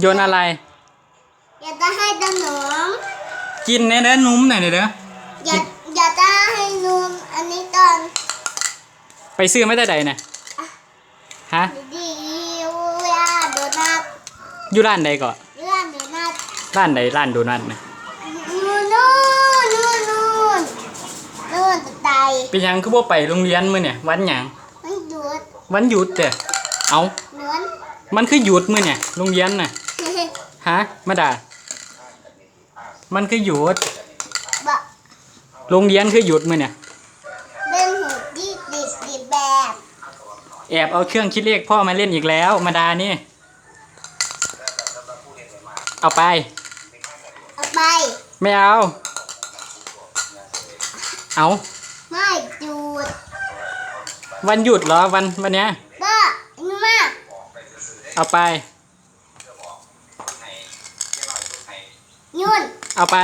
โยนอะไร อยากจะให้ขนมกินเนี่ยเด้อนุ่มหน่อยเด้ออยากอยากจะให้นมอันนี้ก่อนไปซื้อไม่ได้ใดน่ะฮะดีเวลาโดนัทอยู่ร้านใดก่อนเรื่องโดนัทร้านใดร้านโดนัทนะนู่นนู่นนู่นนู่นนู่นไตเป็นหยังคือบ่ไปโรงเรียนมื้อเนี่ยวันหยังไม่หยุดวันหยุดเด้อเอาเหมือนมันคือหยุดมื้อเนี่ยโรงเรียนน่ะ ฮะมาด่า มันคือหยุด บะโรงเรียนคือหยุดมื้อเนี่ย เป็นหูที่ติดติดแบบแอบเอาเครื่องคิดเลขพ่อมาเล่นอีกแล้ว มาดานี่ เอาไป เอาไป ไม่เอา เอาไม่หยุดวันหยุดเหรอวันวันเนี้ยบ้านุ่มาเอาไป ยุ่นเอาไป